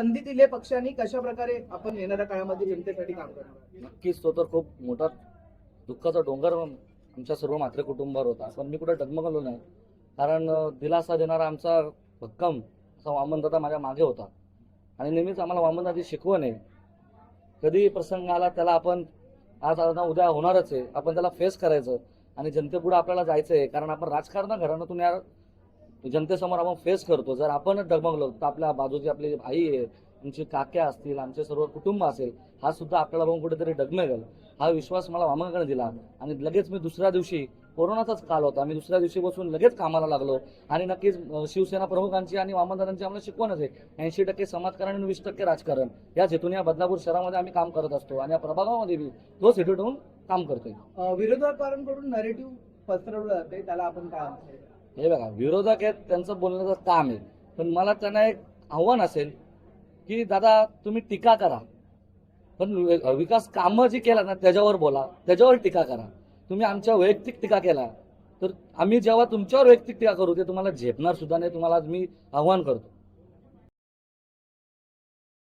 संधी दिली पक्षांनी कशा प्रकारे आपण येणाऱ्या काळामध्ये जनतेसाठी काम करणार? नक्कीच तो तर खूप मोठा दुःखाचा डोंगर आमच्या सर्व मात्र कुटुंबावर होता. पण मी कुठे डगमगलो नाही. कारण दिलासा देणारा आमचा भक्कम असा वामनदादा माझ्या मागे होता. आणि नेहमीच आम्हाला वामनदाची शिकवण आहे. कधी प्रसंग आला त्याला आपण आज आता उद्या होणारच आहे. आपण त्याला फेस करायचं. आणि जनतेपुढे आपल्याला जायचं आहे कारण आपण राजकारण घराण्यातून या जनतेसमोर आपण फेस करतो. जर आपणच डगमगलो तर आपल्या बाजूची आपली आई आहे आमची काक्या असतील आमचे सर्व कुटुंब असेल हा सुद्धा आपल्याला बघून कुठेतरी डगमेगल. हा विश्वास मला वामनाकडे दिला. आणि लगेच मी दुसऱ्या दिवशी कोरोनाचाच काल होता. मी दुसऱ्या दिवशी बसून लगेच कामाला लागलो. आणि नक्कीच शिवसेना प्रमुखांची आणि वामनदारांची आम्हाला शिकवणच आहे. ऐंशी टक्के समाजकारण आणि वीस टक्के राजकारण. या हेतून या बदलापूर शहरामध्ये आम्ही काम करत असतो. आणि या प्रभागामध्ये बी तोच हेतू ठेवून काम करतोय. विरोधकांकडून नरेटिव्ह पसरवलं जाते त्याला आपण काय म्हणतो? हे बघा विरोधक आहेत त्यांचं बोलण्याचं काम आहे. पण मला त्यांना एक आव्हान असेल की दादा तुम्ही टीका करा. पण विकास कामं जी केला ना त्याच्यावर बोला. त्याच्यावर टीका करा. तुम्ही आमच्या वैयक्तिक टीका केला. तर आम्ही जेव्हा तुमच्यावर वैयक्तिक टीका करू ते तुम्हाला झेपणार सुद्धा नाही. तुम्हाला मी आव्हान करतो.